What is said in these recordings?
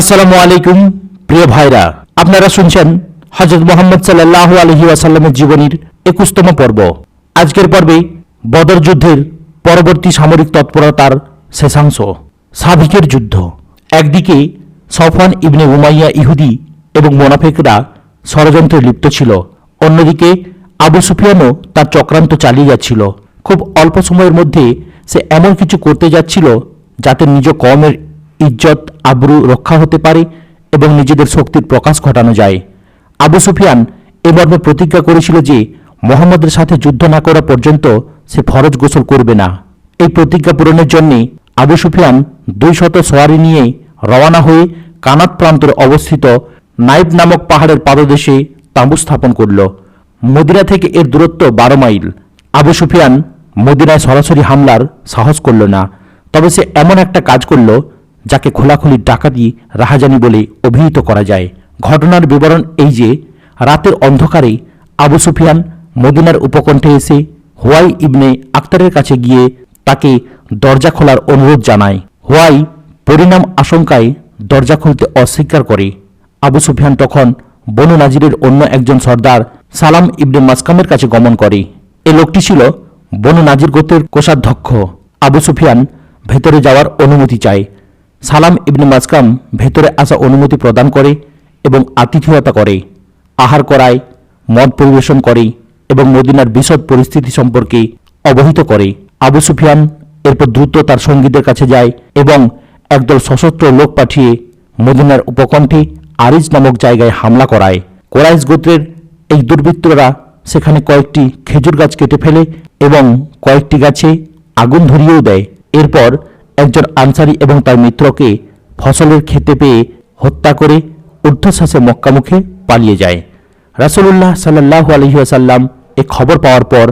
আসসালামু আলাইকুম, প্রিয় ভাইরা। আপনারা শুনছেন হজরত মোহাম্মদ সাল্লাহ আলহি আসাল্লামের জীবনীর একুশতম পর্ব। আজকের পর্বে বদর যুদ্ধের পরবর্তী সামরিক তৎপরতার শেষাংশ, সাবিকের যুদ্ধ। একদিকে সফান ইবনে উমাইয়া ইহুদি এবং মোনাফেকরা ষড়যন্ত্রে লিপ্ত ছিল, অন্যদিকে আবু সুফিয়ানও তার চক্রান্ত চালিয়ে যাচ্ছিল। খুব অল্প সময়ের মধ্যে সে এমন কিছু করতে যাচ্ছিল যাতে নিজ কমের ইজ্জত, আবরু রক্ষা হতে পারে এবং নিজেদের শক্তির প্রকাশ ঘটানো যায়। আবু সুফিয়ান এ মর্মে প্রতিজ্ঞা করেছিল যে, মোহাম্মদের সাথে যুদ্ধ না করা পর্যন্ত সে ফরজ গোসল করবে না। এই প্রতিজ্ঞা পূরণের জন্য আবু সুফিয়ান দুই শত সোয়ারি নিয়ে রওনা হয়ে কানাত প্রান্তরে অবস্থিত নাইব নামক পাহাড়ের পাদদেশে তাঁবু স্থাপন করল। মদিনা থেকে এর দূরত্ব বারো মাইল। আবু সুফিয়ান মদিনায় সরাসরি হামলার সাহস করল না। তবে সে এমন একটা কাজ করল যাকে খোলাখুলি ডাকাতি, রাহাজানি বলে অভিহিত করা যায়। ঘটনার বিবরণ এই যে, রাতের অন্ধকারে আবু সুফিয়ান মদিনার উপকণ্ঠে এসে হোয়াই ইবনে আক্তারের কাছে গিয়ে তাকে দরজা খোলার অনুরোধ জানায়। হোয়াই পরিণাম আশঙ্কায় দরজা খুলতে অস্বীকার করে। আবু সুফিয়ান তখন বনু নাজিরের অন্য একজন সর্দার সালাম ইবনে মাসকামের কাছে গমন করে। এ লোকটি ছিল বনু নাজির গোত্রের কোষাধ্যক্ষ। আবু সুফিয়ান ভেতরে যাওয়ার অনুমতি চায়। সালাম ইবনে মাসকাম ভেতরে আসা অনুমতি প্রদান করে এবং আতিথেয়তা করে, আহার করায়, মদ পরিবেশন করে এবং মদিনার বিশদ পরিস্থিতি সম্পর্কে অবহিত করে। আবু সুফিয়ান এরপর দ্রুত তার সঙ্গীদের কাছে যায় এবং একদল সশস্ত্র লোক পাঠিয়ে মদিনার উপকণ্ঠে আরিজ নামক জায়গায় হামলা করায়। কোরাইশ গোত্রের এই দুর্বৃত্তরা সেখানে কয়েকটি খেজুর গাছ কেটে ফেলে এবং কয়েকটি গাছে আগুন ধরিয়েও দেয়। এরপর একজন আনসারি এবং তার মিত্রকে ফসলের খেতে পেয়ে হত্যা করে ঊর্ধ্বশ্বাসে মক্কামুখে পালিয়ে যায়। রাসূলুল্লাহ সাল্লাহ আলহিহাসাল্লাম এ খবর পাওয়ার পর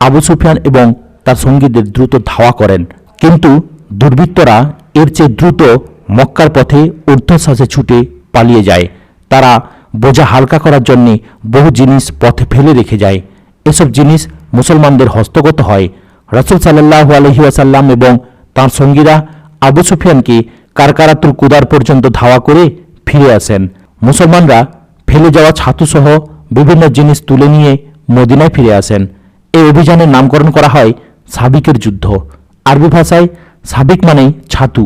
আবু সুফিয়ান এবং তার সঙ্গীদের দ্রুত ধাওয়া করেন। কিন্তু দুর্বৃত্তরা এর চেয়ে দ্রুত মক্কার পথে ঊর্ধ্বশ্বাসে ছুটে পালিয়ে যায়। তারা বোঝা হালকা করার জন্য বহু জিনিস পথে ফেলে রেখে যায়। এসব জিনিস মুসলমানদের হস্তগত হয়। রাসুল সাল্লাহ আলহিহাসাল্লাম এবং তার সঙ্গীরা আবু সুফিয়ানকে কারকারাতুল কুদার পর্যন্ত ধাওয়া করে ফিরে আসেন। মুসলমানরা ফেলে যাওয়া ছাতুসহ বিভিন্ন জিনিস তুলে নিয়ে মদিনায় ফিরে আসেন। এই অভিযানের নামকরণ করা হয় সাবিকের যুদ্ধ। আরবি ভাষায় সাবিক মানে ছাতু।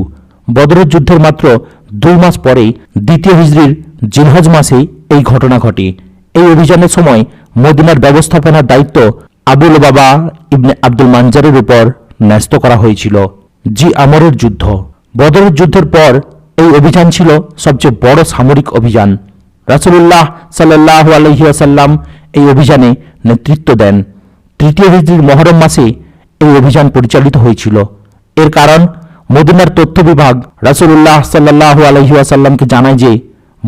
বদরের যুদ্ধের মাত্র দুই মাস পরেই দ্বিতীয় হিজড়ির জিনহজ মাসে এই ঘটনা ঘটে। এই অভিযানের সময় মদিনার ব্যবস্থাপনার দায়িত্ব আবুল বাবা ইবনে আব্দুল মানজারের উপর ন্যস্ত করা হয়েছিল। জি, আমরের যুদ্ধ। বদরের যুদ্ধের পর এই অভিযান ছিল সবচেয়ে বড় সামরিক অভিযান। রাসুলুল্লাহ সাল্লাহ আলহিয়াসাল্লাম এই অভিযানে নেতৃত্ব দেন। তৃতীয় হিজড়ির মহরম মাসে এই অভিযান পরিচালিত হয়েছিল। এর কারণ, মদিনার তথ্য বিভাগ রাসুলুল্লাহ সাল্লাহ আলহিহাসাল্লামকে জানায় যে,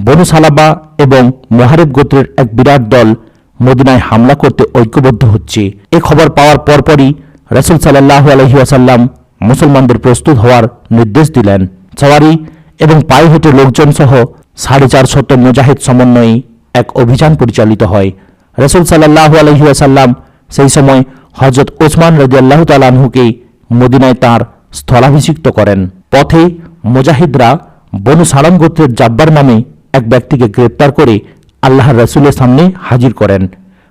বনু সালাবা এবং মোহারেব গোত্রের এক বিরাট দল মদিনায় হামলা করতে ঐক্যবদ্ধ হচ্ছে। এ খবর পাওয়ার পরপরই রাসুল সাল্লাহ আলহিহাসাল্লাম মুসলমানদের প্রস্তুত হওয়ার নির্দেশ দিলেন। সওয়ারি এবং পায়ে হেঁটে লোকজন সহ সাড়ে চার শত মুজাহিদ সমন্বয়ে এক অভিযান পরিচালিত হয়। রসুল সাল্লাহ আলহিহাসাল্লাম সেই সময় হজরত ওসমান রাজিয়াল্লাহ তালাহুকে মদিনায় তার স্থলাভিষিক্ত করেন। পথে মুজাহিদরা বনু সালাম গোত্রের জাব্বার নামে এক ব্যক্তিকে গ্রেপ্তার করে আল্লাহর রসুলের সামনে হাজির করেন।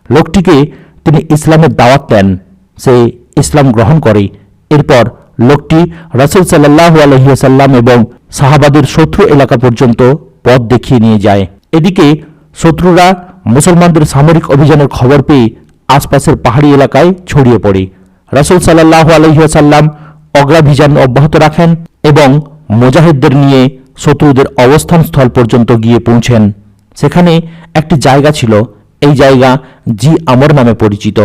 লোকটিকে তিনি ইসলামের দাওয়াত দেন। সে ইসলাম গ্রহণ করে। এরপর লোকটি রাসুল সাল্লাহ আলহিহাসাল্লাম এবং সাহাবাদের শত্রু এলাকা পর্যন্ত পথ দেখিয়ে নিয়ে যায়। এদিকে শত্রুরা মুসলমানদের সামরিক অভিযানের খবর পেয়ে আশপাশের পাহাড়ি এলাকায় ছড়িয়ে পড়ে। রাসুল সাল্লাহ আলহিহাসাল্লাম অগ্রাভিযান অব্যাহত রাখেন এবং মুজাহিদদের নিয়ে শত্রুদের অবস্থান স্থল পর্যন্ত গিয়ে পৌঁছেন। সেখানে একটি জায়গা ছিল, এই জায়গা জি আমর নামে পরিচিত।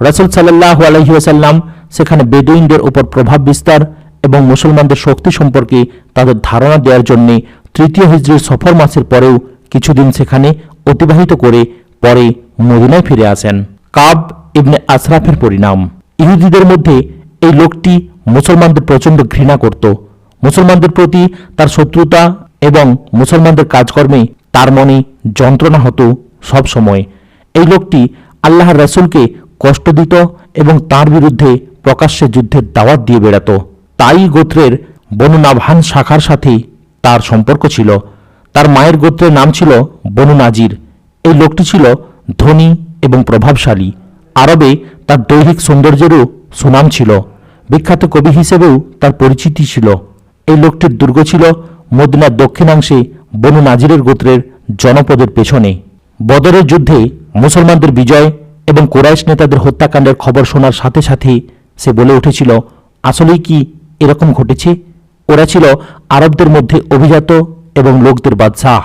রাসুল সাল্লাহ আলহিহাসাল্লাম সেখানে বেদুইনদের উপর প্রভাব বিস্তার এবং মুসলমানদের শক্তি সম্পর্কে তাদের ধারণা দেওয়ার জন্য তৃতীয় হিজড়ির সফর মাসের পরেও কিছুদিন সেখানে অতিবাহিত করে পরে মদিনায় ফিরে আসেন। কাব ইবনে আশরাফের পরিণাম। ইহুদিদের মধ্যে এই লোকটি মুসলমানদের প্রচণ্ড ঘৃণা করত। মুসলমানদের প্রতি তার শত্রুতা এবং মুসলমানদের কাজকর্মে তার মনে যন্ত্রণা হতো সব সময়। এই লোকটি আল্লাহর রসুলকে কষ্ট দিত এবং তার বিরুদ্ধে প্রকাশ্যে যুদ্ধের দাওয়াত দিয়ে বেড়াত। তাই গোত্রের বনু নাভান শাখার সাথে তার সম্পর্ক ছিল। তার মায়ের গোত্রের নাম ছিল বনু নাজির। এই লোকটি ছিল ধনী এবং প্রভাবশালী। আরবে তার দৈহিক সৌন্দর্যেরও সুনাম ছিল। বিখ্যাত কবি হিসেবেও তার পরিচিতি ছিল। এই লোকটির দুর্গ ছিল মদিনার দক্ষিণাংশে বনু নাজিরের গোত্রের জনপদের পেছনে। বদরের যুদ্ধে মুসলমানদের বিজয় এবং কোরাইশ নেতাদের হত্যাকাণ্ডের খবর শোনার সাথে সাথে সে বলে উঠেছিল, আসলেই কি এরকম ঘটেছে? ওরা ছিল আরবদের মধ্যে অভিজাত এবং লোকদের বাদশাহ।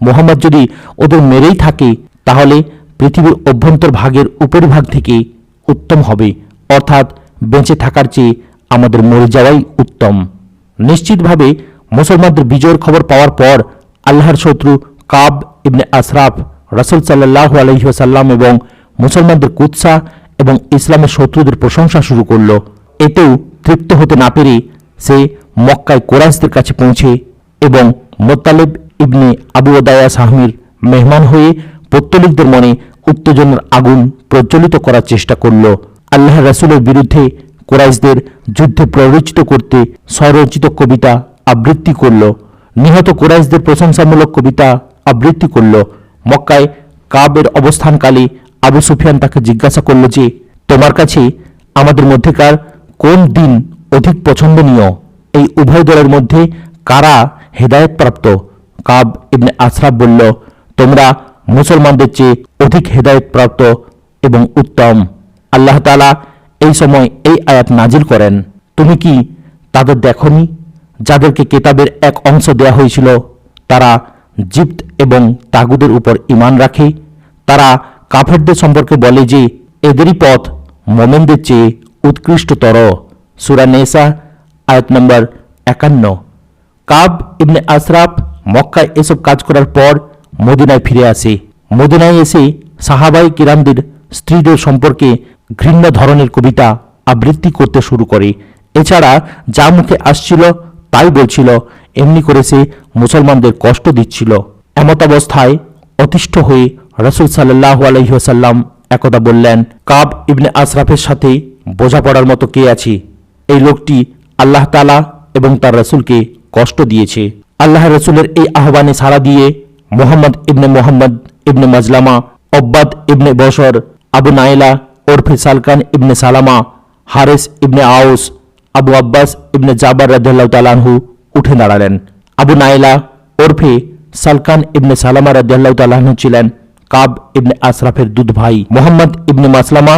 মোহাম্মদ যদি ওদের মেরেই থাকে, তাহলে পৃথিবীর অভ্যন্তর ভাগের উপরিভাগ থেকে উত্তম হবে। অর্থাৎ বেঁচে থাকার চেয়ে আমাদের মরে যাওয়াই উত্তম। নিশ্চিতভাবে মুসলমানদের বিজয়ের খবর পাওয়ার পর আল্লাহর শত্রু কাব ইবনে আশরাফ, রাসুল সাল্লাহ আলহিহাসাল্লাম এবং মুসলমানদের কুৎসা এবং ইসলামের শত্রুদের প্রশংসা শুরু করল। এতেও তৃপ্ত হতে না পেরে সে মক্কায় কোরাইশদের কাছে পৌঁছে এবং মোত্তালেব ইবনে আবু ওদায়া সাহমির মেহমান হয়ে পত্তলিকদের মনে উত্তেজনার আগুন প্রজ্বলিত করার চেষ্টা করল। আল্লাহ রাসুলের বিরুদ্ধে কোরাইশদের যুদ্ধে প্ররোচিত করতে স্বরচিত কবিতা আবৃত্তি করল। নিহত কোরাইশদের প্রশংসামূলক কবিতা আবৃত্তি করল। মক্কায় কাবের অবস্থানকালে আবু সুফিয়ান তাকে জিজ্ঞাসা করল যে, তোমার কাছে আমাদের মধ্যেকার কোন দিন অধিক পছন্দনীয়? এই উভয় দলের মধ্যে কারা হেদায়েতপ্রাপ্ত? কাব ইবনে আশরাফ বলল, তোমরা মুসলমানদের চেয়ে অধিক হেদায়েতপ্রাপ্ত এবং উত্তম। আল্লাহ তাআলা এই সময় এই আয়াত নাজিল করেন। তুমি কি তাদের দেখনি? যাদেরকে কেতাবের এক অংশ দেয়া হয়েছিল, তারা জিপ্ত এবং তাগুদের উপর ঈমান রাখে? তারা কাফেরদের সম্পর্কে বলে যে, এদেরই পথ মোমেনদের চেয়ে উৎকৃষ্টতর। সুরা নেসা, আয়াত নম্বর একান্ন। কাব ইবনে আশরাফ মক্কায় এসব কাজ করার পর মদিনায় ফিরে আসে। মদিনায় এসে সাহাবাই কিরামদের স্ত্রীদের সম্পর্কে ঘৃণ্য ধরনের কবিতা আবৃত্তি করতে শুরু করে। এছাড়া যা মুখে আসছিল তাই বলছিল, এমনি করে সে মুসলমানদের কষ্ট দিচ্ছিল। এমতাবস্থায় অতিষ্ঠ হয়ে রসুল সাল্লাহ আলহিহাসাল্লাম একদা বললেন, কাব ইবনে আশরাফের সাথে বোঝাপড়ার মতো কে আছে? এই লোকটি আল্লাহ তালা এবং তার রসুলকে কষ্ট দিয়েছে। আল্লাহ রসুলের এই আহ্বানে সাড়া দিয়ে মোহাম্মদ ইবনে মোহাম্মদ ইবনে মাজলামা, অব্বাদ ইবনে বসর আবু নাইলা, ওরফে সালকান ইবনে সালামা, হারেস ইবনে আউস আবু আব্বাস ইবনে জাবার রাদিয়াল্লাহু তালানহু উঠে দাঁড়ালেন। আবু নাইলা ওরফে সালকান ইবনে সালামা রাদিয়াল্লাহু তালানহু ছিলেন কাব ইবনে আশরাফের দুধ ভাই মোহাম্মদ ইবনে মাসলামা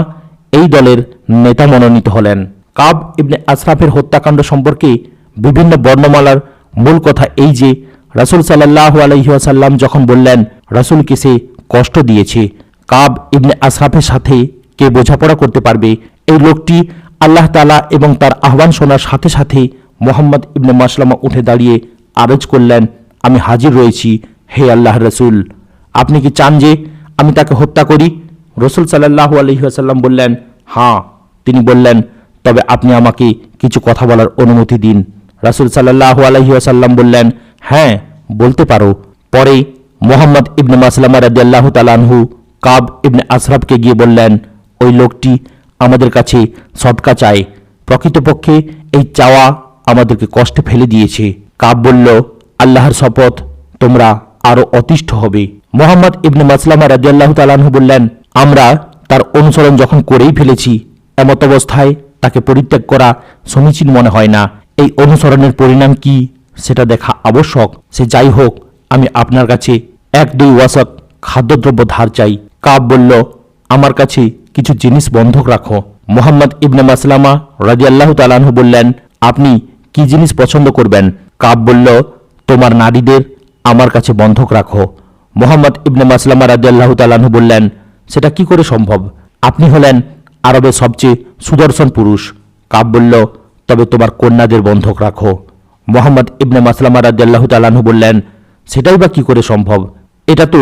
এই দলের নেতা মনোনীত হলেন। কাব ইবনে আশরাফের হত্যাকাণ্ড সম্পর্কে বিভিন্ন বর্ণমালার মূল কথা এই যে, রাসুল সাল্লাহ আলহিহাসাল্লাম যখন বললেন রাসুলকে সে কষ্ট দিয়েছে? কাব ইবনে আশরাফের সাথে কে বোঝাপড়া করতে পারবে? এই লোকটি আল্লাহ তালা এবং তার আহ্বান শোনার সাথে সাথে মোহাম্মদ ইবনে মাসলামা উঠে দাঁড়িয়ে আরজ করলেন, আমি হাজির রয়েছি, হে আল্লাহ রসুল। আপনি কি চান যে আমি তাকে হত্যা করি? রসুল সাল্লাহ আলহিহাসাল্লাম বললেন হাঁ তিনি বললেন, তবে আপনি আমাকে কিছু কথা বলার অনুমতি দিন। রাসুল সাল্লাহ আলহিহাসাল্লাম বললেন হ্যাঁ বলতে পারো। পরে মোহাম্মদ ইবনে মাসলামা রাদিয়াল্লাহু তালানহু কাব ইবনে আশরাফকে গিয়ে বললেন, ওই লোকটি আমাদের কাছে সদকা চায়। প্রকৃতপক্ষে এই চাওয়া আমাদেরকে কষ্টে ফেলে দিয়েছে। কাব বলল, আল্লাহর শপথ তোমরা আরও অতিষ্ঠ হবে। মোহাম্মদ ইবনে মাসলামা রাদিয়াল্লাহু তালানহু বললেন, আমরা তার অনুসরণ যখন করেই ফেলেছি, এমত অবস্থায় তাকে পরিত্যাগ করা সমীচীন মনে হয় না। এই অনুসরণের পরিণাম কি সেটা দেখা আবশ্যক। সে যাই হোক, আমি আপনার কাছে এক দুই ওয়াসক খাদ্যদ্রব্য ধার চাই। কাব বলল, আমার কাছে কিছু জিনিস বন্ধক রাখো। মোহাম্মদ ইবনে মাসলামা রাজিয়াল্লাহ তালানহু বললেন, আপনি কি জিনিস পছন্দ করবেন? কাব বলল, তোমার নারীদের আমার কাছে বন্ধক রাখো। মোহাম্মদ ইবনে মাসলামা রাজিয়াল্লাহ তালানহু বললেন, সেটা কি করে সম্ভব? আপনি হলেন আরবের সবচেয়ে সুদর্শন পুরুষ। কাব বলল, তবে তোমার কন্যাদের বন্ধক রাখো। মোহাম্মদ ইবনে মাসলামা রাদিয়াল্লাহু তালানহু বললেন, সেটাই বা কি করে সম্ভব? এটা তো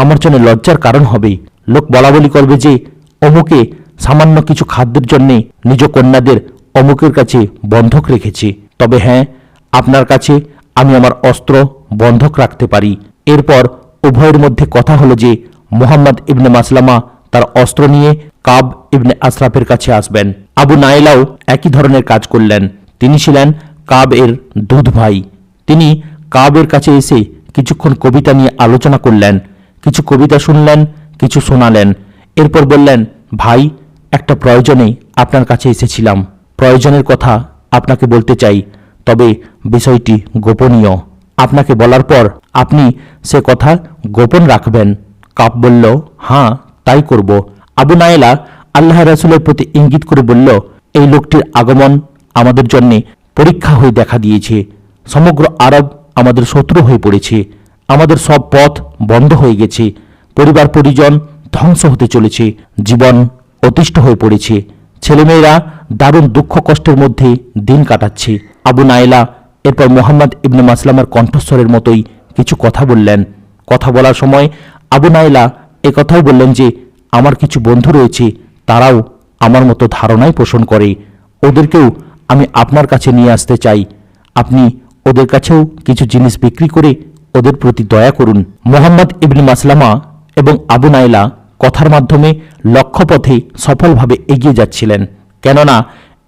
আমার জন্য লজ্জার কারণ হবে লোক বলা বলি করবে যে, অমুকে সামান্য কিছু খাদ্যের জন্যে নিজ কন্যাদের অমুকের কাছে বন্ধক রেখেছে। তবে হ্যাঁ আপনার কাছে আমি আমার অস্ত্র বন্ধক রাখতে পারি। এরপর উভয়ের মধ্যে কথা হলো যে মোহাম্মদ ইবনে মাসলামা তার অস্ত্র নিয়ে কাব ইবনে আশরাফের কাছে আসবেন। আবু নাইলাও একই ধরনের কাজ করলেন। তিনি ছিলেন কাব এর দুধ ভাই। তিনি কাবের কাছে এসে কিছুক্ষণ কবিতা নিয়ে আলোচনা করলেন, কিছু কবিতা শুনলেন, কিছু শোনালেন। এরপর বললেন, ভাই, একটা প্রয়োজনে আপনার কাছে এসেছিলাম। প্রয়োজনের কথা আপনাকে বলতে চাই, তবে বিষয়টি গোপনীয়। আপনাকে বলার পর আপনি সে কথা গোপন রাখবেন। কাপ বলল হ্যাঁ তাই করব। আবু নায়েলা আল্লাহ রাসুলের প্রতি ইঙ্গিত করে বলল, এই লোকটির আগমন আমাদের জন্যে পরীক্ষা হয়ে দেখা দিয়েছে। সমগ্র আরব আমাদের শত্রু হয়ে পড়েছে। আমাদের সব পথ বন্ধ হয়ে গেছে। পরিবার পরিজন ধ্বংস হতে চলেছে। জীবন অতিষ্ঠ হয়ে পড়েছে। ছেলেমেয়েরা দারুণ দুঃখ কষ্টের মধ্যে দিন কাটাচ্ছে। আবু নাইলা এরপর মোহাম্মদ ইবনে মাসলামার কণ্ঠস্বরের মতোই কিছু কথা বললেন। কথা বলার সময় আবু নাইলা কথাও বললেন যে, আমার কিছু বন্ধু রয়েছে, তারাও আমার মতো ধারণাই পোষণ করে। ওদেরকেও আমি আপনার কাছে নিয়ে আসতে চাই। আপনি ওদের কাছেও কিছু জিনিস বিক্রি করে ওদের প্রতি দয়া করুন। মোহাম্মদ ইবনে মাসলামা এবং আবু নাইলা কথার মাধ্যমে লক্ষ্যপথে সফলভাবে এগিয়ে যাচ্ছিলেন। কেননা,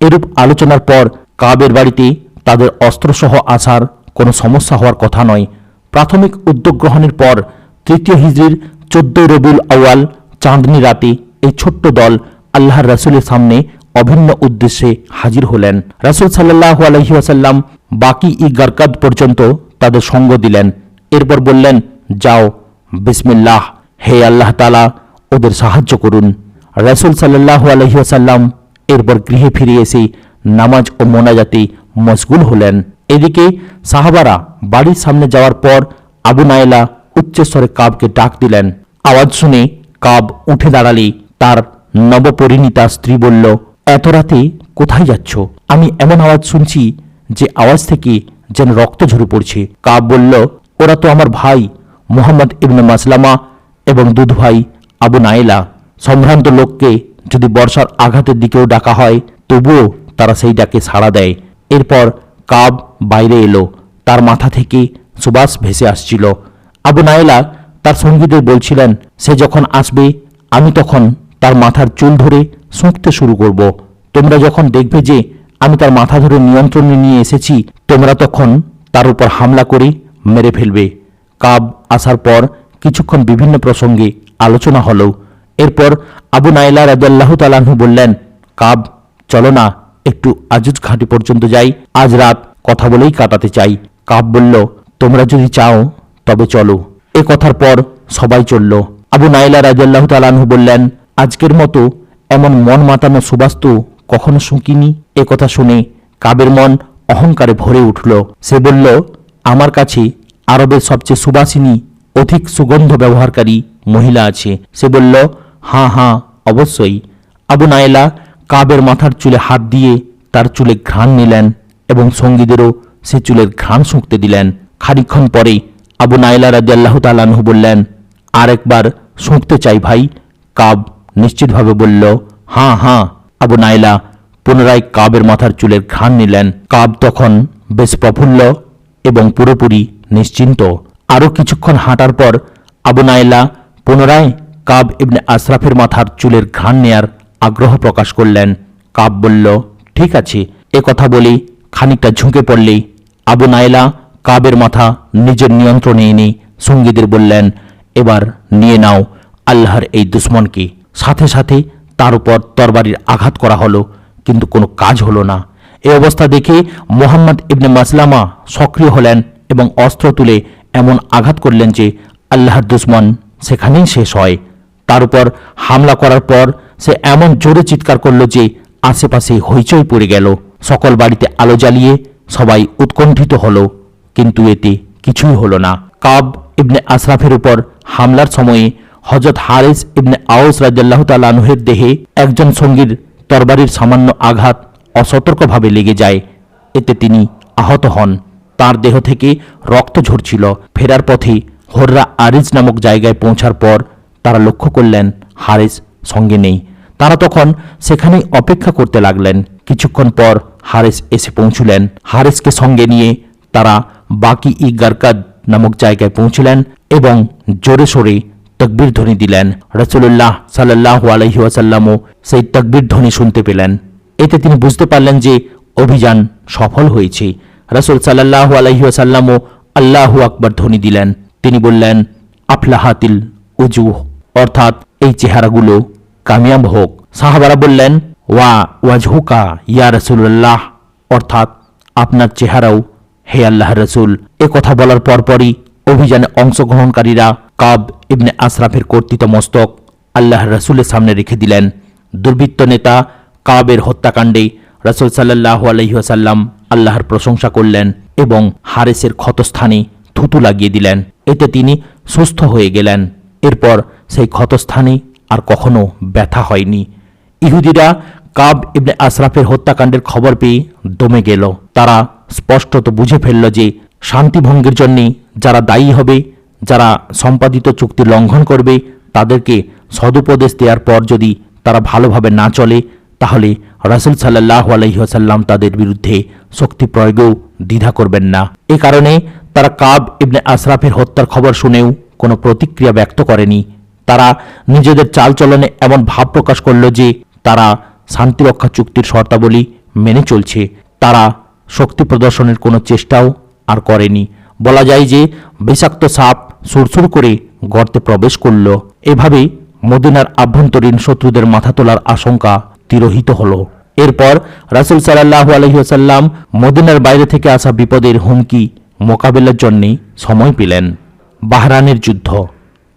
এরূপ আলোচনার পর কাবের বাড়িতে তাদের অস্ত্রসহ আসার কোনো সমস্যা হওয়ার কথা নয়। প্রাথমিক উদ্যোগ গ্রহণের পর তৃতীয় হিজড়ির চোদ্দই রবিউল আউয়াল চাঁদনি রাতে এই ছোট্ট দল আল্লাহর রাসুলের সামনে অভিন্ন উদ্দেশ্যে হাজির হলেন। রাসুল সাল্লাহ আলহি ওয়াসাল্লাম বাকি ই গারকাদ পর্যন্ত তাদের সঙ্গ দিলেন। এরপর বললেন, যাও, বিসমিল্লাহ, হে আল্লাহ তালা ওদের সাহায্য করুন। রাসুল সাল্লাহ আলহি ওয়াসাল্লাম এরপর গৃহে ফিরে এসে নামাজ ও মোনাজাতে মশগুল হলেন। এদিকে সাহাবারা বাড়ির সামনে যাওয়ার পর আবু নাইলা উচ্চস্বরে কাবকে ডাক দিলেন। আওয়াজ শুনে কাব উঠে দাঁড়ালে তার নবপরিণীতা স্ত্রী বলল, এত রাতে কোথায় যাচ্ছ? আমি এমন আওয়াজ শুনছি যে আওয়াজ থেকে যেন রক্ত ঝরে পড়ছে। কাব বলল, ওরা তো আমার ভাই মোহাম্মদ ইবনে মাসলামা এবং দুধ ভাই আবু নাইলা সম্ভ্রান্ত লোককে যদি বর্ষার আঘাতের দিকেও ডাকা হয়, তবুও তারা সেই ডাকে সাড়া দেয়। এরপর কাব বাইরে এলো। তার মাথা থেকে সুবাস ভেসে আসছিল। আবু নাইলা তার সঙ্গীদের বলছিলেন, সে যখন আসবে, আমি তখন তার মাথার চুল ধরে শুঁকতে শুরু করব। তোমরা যখন দেখবে যে আমি তার মাথা ধরে নিয়ন্ত্রণে নিয়ে এসেছি, তোমরা তখন তার উপর হামলা করে মেরে ফেলবে। কাব আসার পর কিছুক্ষণ বিভিন্ন প্রসঙ্গে আলোচনা হলো। এরপর আবু নাইলা রাজাল্লাহ তালাহু বললেন, কাব, চলো না, একটু আজুজ ঘাটি পর্যন্ত যাই। আজ রাত কথা বলেই কাটাতে চাই। কাব বলল, তোমরা যদি চাও, তবে চলো। এ কথার পর সবাই চলল। আবু নাইলা রাজাল্লাহ তালাহু বললেন, আজকের মতো এমন মন মাতানো সুবাস্তু কখনো শুঁকিনি? এ কথা শুনে কাবের মন অহংকারে ভরে উঠল। সে বলল, আমার কাছে আরবের সবচেয়ে সুবাসিনী, অধিক সুগন্ধ ব্যবহারকারী মহিলা আছে। সে বলল, হাঁ হাঁ, অবশ্যই। আবু নাইলা কাবের মাথার চুলে হাত দিয়ে তার চুলে ঘ্রাণ নিলেন। এবং সঙ্গীদেরও সে চুলের ঘ্রাণ শুঁকতে দিলেন। খানিক্ষণ পরেই আবু নাইলা রাজি আল্লাহ তালাহু বললেন, আরেকবার শুঁকতে চাই ভাই। কাব নিশ্চিতভাবে বলল হাঁ হাঁ আবু নাইলা পুনরায় কাবের মাথার চুলের ঘ্রাণ নিলেন। কাব তখন বেশ প্রফুল্ল এবং পুরোপুরি নিশ্চিন্ত। আরও কিছুক্ষণ হাঁটার পর আবু নাইলা পুনরায় কাব ইবনে আশরাফের মাথার চুলের ঘ্রাণ নেয়ার আগ্রহ প্রকাশ করলেন। কাব বলল, ঠিক আছে, এ কথা বলে। খানিকটা ঝুঁকে পড়লেই আবু নাইলা কাবের মাথা নিজের নিয়ন্ত্রণে এনে সঙ্গীদের বললেন, এবার নিয়ে নাও, আল্লাহর এই দুশ্মনকে। সাথে সাথে তার উপর তরবারির আঘাত করা হলো, কিন্তু কোনো কাজ হলো না। এ অবস্থা দেখে মোহাম্মদ ইবনে মাসলামা সক্রিয় হলেন এবং অস্ত্র তুলে এমন আঘাত করলেন যে আল্লাহর দুশ্মন সেখানেই শেষ হয়। তার উপর হামলা করার পর সে এমন জোরে চিৎকার করল যে আশেপাশে হইচই পড়ে গেল। সকল বাড়িতে আলো জ্বালিয়ে সবাই উৎকণ্ঠিত হলো, কিন্তু এতে কিছুই হলো না। কাব ইবনে আশরাফের উপর হামলার সময়ে হজরত হারিস ইবনে আউস রাজ্লাহ তালানহের দেহে একজন সঙ্গীর তরবারির সামান্য আঘাত অসতর্কভাবে লেগে যায়। এতে তিনি আহত হন। তার দেহ থেকে রক্ত ঝরছিল। ফেরার পথে হর্রা আরিজ নামক জায়গায় পৌঁছার পর তারা লক্ষ্য করলেন হারিস সঙ্গে নেই। তারা তখন সেখানেই অপেক্ষা করতে লাগলেন। কিছুক্ষণ পর হারেস এসে পৌঁছলেন। হারেসকে সঙ্গে নিয়ে তারা বাকি ই গারকাদ নামক জায়গায় পৌঁছলেন এবং জোরে সোরে তকবির ধ্বনি দিলেন। রসুল্লাহ সাল্লাহ আলহি সেই তকবির ধ্বনি শুনতে পেলেন। এতে তিনি বুঝতে পারলেন যে অভিযান সফল হয়েছে। রসুল সাল্লাহ আলহি ওয়াসাল্লামও আল্লাহু আকবার ধ্বনি দিলেন। তিনি বললেন, আফলাহাতিল উজুহ। অর্থাৎ এই চেহারাগুলো কামিয়াব হোক। সাহাবারা বললেন ওয়া ওয়াজহুকা, ইয়া রসুল্লাহ অর্থাৎ, আপনার চেহারাও, হে আল্লাহ রসুল, এ কথা বলার পরপরই অভিযানে অংশগ্রহণকারীরা কাব ইবনে আশরাফের কর্তৃত মস্তক আল্লাহ রসুলের সামনে রেখে দিলেন। দুর্বৃত্ত নেতা কাবের হত্যাকাণ্ডে রসুল সাল্লাহ আলহিহাসাল্লাম আল্লাহর প্রশংসা করলেন এবং হারেসের ক্ষতস্থানে থুতু লাগিয়ে দিলেন। এতে তিনি সুস্থ হয়ে গেলেন। এরপর সেই ক্ষতস্থানে আর কখনো ব্যথা হয়নি। ইহুদিরা কাব ইবনে আশরাফের হত্যাকাণ্ডের খবর পেয়ে দমে গেল। তারা স্পষ্টত বুঝে ফেলল যে শান্তিভঙ্গের জন্য যারা দায়ী হবে, যারা সম্পাদিত চুক্তি লঙ্ঘন করবে, তাদেরকে সদুপদেশ দেওয়ার পর যদি তারা ভালোভাবে না চলে, তাহলে রাসুল সাল্লাহ আলহিহাসাল্লাম তাদের বিরুদ্ধে শক্তি প্রয়োগেও দ্বিধা করবেন না। এ কারণে তারা কাব ইবনে আশরাফের হত্যার খবর শুনেও কোনো প্রতিক্রিয়া ব্যক্ত করেনি। তারা নিজেদের চালচলনে এমন ভাব প্রকাশ করল যে তারা শান্তিরক্ষা চুক্তির শর্তাবলী মেনে চলছে। তারা শক্তি প্রদর্শনের কোনো চেষ্টাও আর করেনি। বলা যায় যে বিষাক্ত সাপ সুরসুর করে গর্তে প্রবেশ করল। এভাবে মদিনার আভ্যন্তরীণ শত্রুদের মাথা তোলার আশঙ্কা তিরোহিত হল। এরপর রাসুল সাল্লাহ আলহিহাসাল্লাম মদিনার বাইরে থেকে আসা বিপদের হুমকি মোকাবেলার জন্যে সময় পেলেন। বাহরানের যুদ্ধ।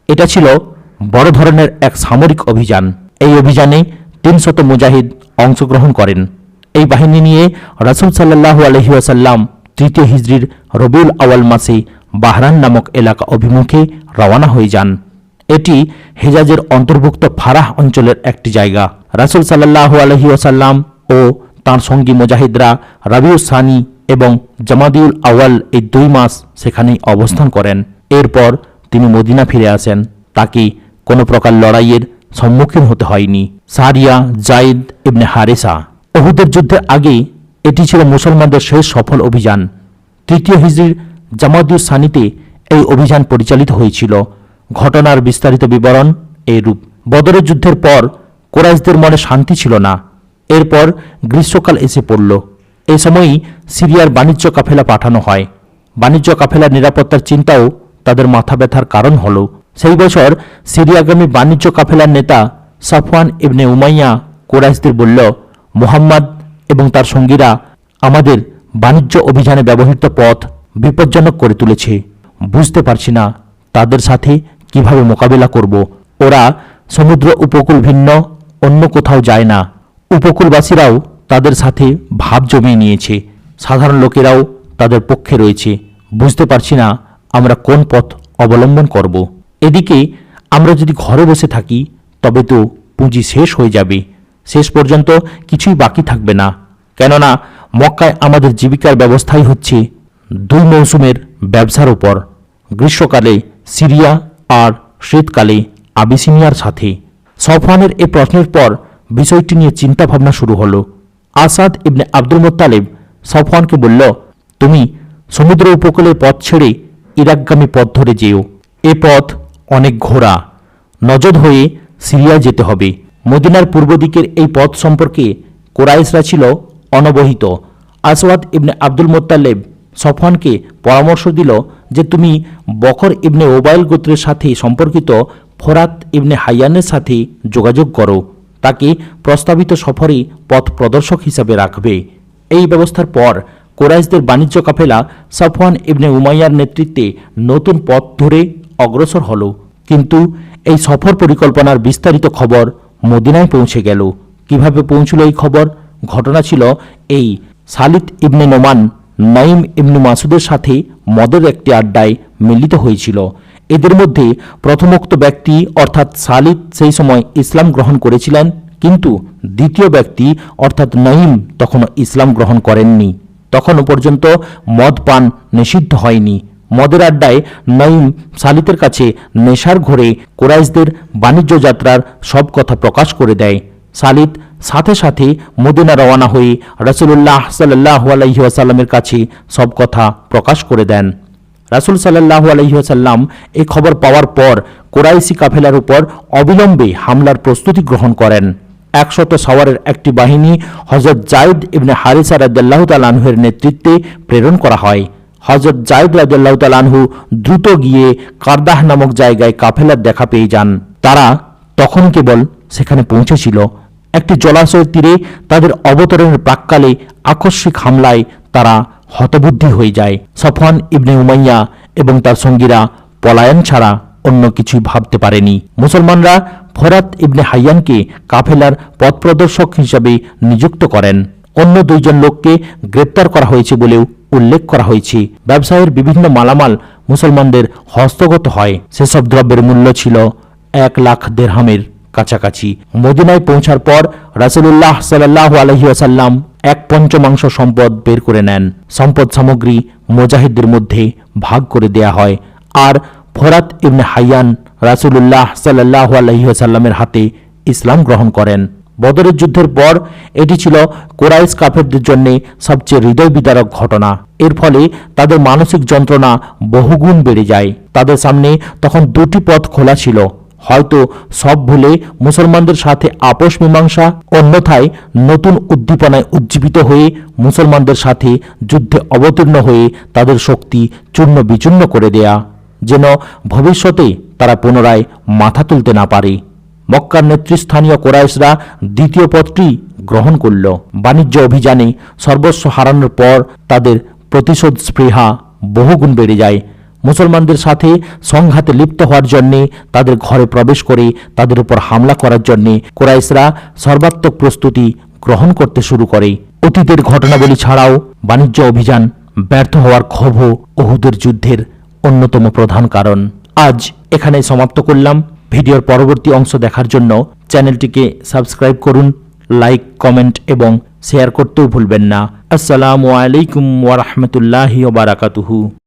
এটা ছিল বড় ধরনের এক সামরিক অভিযান। এই অভিযানে তিনশত মুজাহিদ অংশগ্রহণ করেন। এই বাহিনী নিয়ে রাসুল সাল্লাহু আলহিউসাল্লাম তৃতীয় হিজড়ির রবিউল আওয়াল মাসে বাহরান নামক এলাকা অভিমুখে রওনা হয়ে যান। এটি হেজাজের অন্তর্ভুক্ত ফারাহ অঞ্চলের একটি জায়গা। রাসুল সাল্লাহু আলহিউসাল্লাম ও তাঁর সঙ্গী মুজাহিদরা রাবিউস সানি এবং জামাদিউল আওয়াল এই দুই মাস সেখানেই অবস্থান করেন। এরপর তিনি মদিনা ফিরে আসেন। তাকে কোনো প্রকার লড়াইয়ের সম্মুখীন হতে হয়নি। সারিয়া, জাইদ ইবনে হারেসা। অহুদের যুদ্ধের আগে এটি ছিল মুসলমানদের শেষ সফল অভিযান। তৃতীয় হিজড়ির জামাদিউস সানিতে এই অভিযান পরিচালিত হয়েছিল। ঘটনার বিস্তারিত বিবরণ এরূপ বদরের যুদ্ধের পর কোরাইশদের মনে শান্তি ছিল না। এরপর গ্রীষ্মকাল এসে পড়ল। এই সময়ই সিরিয়ার বাণিজ্য কাফেলা পাঠানো হয়। বাণিজ্য কাফেলার নিরাপত্তার চিন্তাও তাদের মাথা ব্যথার কারণ হল। সেই বছর সিরিয়াগামী বাণিজ্য কাফেলার নেতা সাফওয়ান ইবনে উমাইয়া কোরাইশদের বলল, মোহাম্মদ এবং তার সঙ্গীরা আমাদের বাণিজ্য অভিযানে ব্যবহৃত পথ বিপজ্জনক করে তুলেছে। বুঝতে পারছি না তাদের সাথে কীভাবে মোকাবেলা করব। ওরা সমুদ্র উপকূল ভিন্ন, অন্য কোথাও যায় না। উপকূলবাসীরাও তাদের সাথে ভাব জমিয়ে নিয়েছে। সাধারণ লোকেরাও তাদের পক্ষে রয়েছে। বুঝতে পারছি না আমরা কোন পথ অবলম্বন করব। এদিকে আমরা যদি ঘরে বসে থাকি, তবে তো পুঁজি শেষ হয়ে যাবে। শেষ পর্যন্ত কিছুই বাকি থাকবে না। কেননা, মক্কায় আমাদের জীবিকার ব্যবস্থাই হচ্ছে দুই মৌসুমের ব্যবসার উপর গ্রীষ্মকালে সিরিয়া আর শীতকালে আবিসিনিয়ার সাথে। সফওয়ানের এ প্রশ্নের পর বিষয়টি নিয়ে চিন্তা ভাবনা শুরু হলো। আসাদ ইবনে আব্দুল মোত্তালেব সফওয়ানকে বলল, তুমি সমুদ্র উপকূলের পথ ছেড়ে ইরাকগামী পথ ধরে যেও। এ পথ অনেক ঘোরা নজদ হয়ে সিরিয়া যেতে হবে। মদিনার পূর্ব দিকের এই পথ সম্পর্কে কোরাইশরা ছিল অনবহিত। আসওয়াদ ইবনে আব্দুল মোত্তালেব সফওয়ানকে পরামর্শ দিল যে, তুমি বকর ইবনে ওবাইল গোত্রের সাথে সম্পর্কিত ফোরাত ইবনে হাইয়ানের সাথে যোগাযোগ করো। তাকে প্রস্তাবিত সফরে পথ প্রদর্শক হিসাবে রাখবে। এই ব্যবস্থার পর কোরাইশদের বাণিজ্য কাফেলা সাফওয়ান ইবনে উমাইয়ার নেতৃত্বে নতুন পথ ধরে অগ্রসর হল। কিন্তু এই সফর পরিকল্পনার বিস্তারিত খবর মদিনায় পৌঁছে গেল। কীভাবে পৌঁছল এই খবর? ঘটনা ছিল এই। সালিদ ইবনে নোমান নাইম ইবনু মাসুদের সাথে মদের একটি আড্ডায় মিলিত হয়েছিল। এদের মধ্যে প্রথমোক্ত ব্যক্তি অর্থাৎ সালিদ সেই সময় ইসলাম গ্রহণ করেছিলেন, কিন্তু দ্বিতীয় ব্যক্তি অর্থাৎ নঈম তখনও ইসলাম গ্রহণ করেননি। তখনও পর্যন্ত মদ পান নিষিদ্ধ হয়নি। মদের আড্ডায় নঈম সালিতের কাছে নেশার ঘোরে কোরাইশদের বাণিজ্য যাত্রার সব কথা প্রকাশ করে দেয়। সালিদ সাথে সাথে মদিনা রওয়ানা হয়ে রসুল্লাহ সাল্লাহ আলহিহাসাল্লামের কাছে সব কথা প্রকাশ করে দেন। রাসুল সাল্লাহ আলহিহাসাল্লাম এই খবর পাওয়ার পর কোরাইশি কাফেলার উপর অবিলম্বে হামলার প্রস্তুতি গ্রহণ করেন। একশত সাওয়ারের একটি বাহিনী হজরত জায়দ ইবনে হারিসা রাদ্দাল্লাহ তালাহের নেতৃত্বে প্রেরণ করা হয়। হজরত জায়দ রাজু তালানহু দ্রুত গিয়ে কারদাহ নামক জায়গায় কাফেলার দেখা পেয়ে যান। তারা তখন কেবল সেখানে পৌঁছেছিল। একটি জলাশয়ের তীরে তাদের অবতরণের প্রাককালে আকস্মিক হামলায় তারা হতবুদ্ধি হয়ে যায়। সফওয়ান ইবনে উমাইয়া এবং তার সঙ্গীরা পলায়ন ছাড়া অন্য কিছুই ভাবতে পারেনি। মুসলমানরা ফরাত ইবনে হাইয়ানকে কাফেলার পথপ্রদর্শক হিসাবে নিযুক্ত করেন। অন্য দুইজন লোককে গ্রেপ্তার করা হয়েছে বলেও উল্লেখ করা হয়েছে। ব্যবসায়ের বিভিন্ন মালামাল মুসলমানদের হস্তগত হয়। সেসব দ্রব্যের মূল্য ছিল এক লাখ দেড়হামের কাছাকাছি। মদিনায় পৌঁছার পর রাসুলুল্লাহ সাল্লাহ আলহি আসাল্লাম এক পঞ্চমাংশ সম্পদ বের করে নেন। সম্পদ সামগ্রী মুজাহিদদের মধ্যে ভাগ করে দেয়া হয়। আর ফরাত ইবনে হাইয়ান রাসুলুল্লাহ সাল্লাহ আলহি আসাল্লামের হাতে ইসলাম গ্রহণ করেন। বদরের যুদ্ধের পর এটি ছিল কোরাইশ কাফেরদের জন্য সবচেয়ে হৃদয় বিদারক ঘটনা। এর ফলে তাদের মানসিক যন্ত্রণা বহুগুণ বেড়ে যায়। তাদের সামনে তখন দুটি পথ খোলা ছিল। হয়তো সব ভুলে মুসলমানদের সাথে আপোষ মীমাংসা, অন্যথায় নতুন উদ্দীপনায় উজ্জীবিত হয়ে মুসলমানদের সাথে যুদ্ধে অবতীর্ণ হয়ে তাদের শক্তি চূর্ণ বিচূর্ণ করে দেয়া, যেন ভবিষ্যতে তারা পুনরায় মাথা তুলতে না পারে। মক্কার নেতৃস্থানীয় কোরাইশরা দ্বিতীয় পথটি গ্রহণ করল। বাণিজ্য অভিযানে সর্বস্ব হারানোর পর তাদের প্রতিশোধ স্পৃহা বহুগুণ বেড়ে যায়। মুসলমানদের সাথে সংঘাতে লিপ্ত হওয়ার জন্যে তাদের ঘরে প্রবেশ করে তাদের উপর হামলা করার জন্যে কোরাইশরা সর্বাত্মক প্রস্তুতি গ্রহণ করতে শুরু করে। অতীতের ঘটনাবলী ছাড়াও বাণিজ্য অভিযান ব্যর্থ হওয়ার ক্ষোভও ওহুদের যুদ্ধের অন্যতম প্রধান কারণ। আজ এখানে সমাপ্ত করলাম। ভিডিওর পরবর্তী অংশ দেখার জন্য চ্যানেলটিকে সাবস্ক্রাইব করুন, লাইক, কমেন্ট এবং শেয়ার করতেও ভুলবেন না। আসসালামু আলাইকুম ওয়া বারাকাতুহু।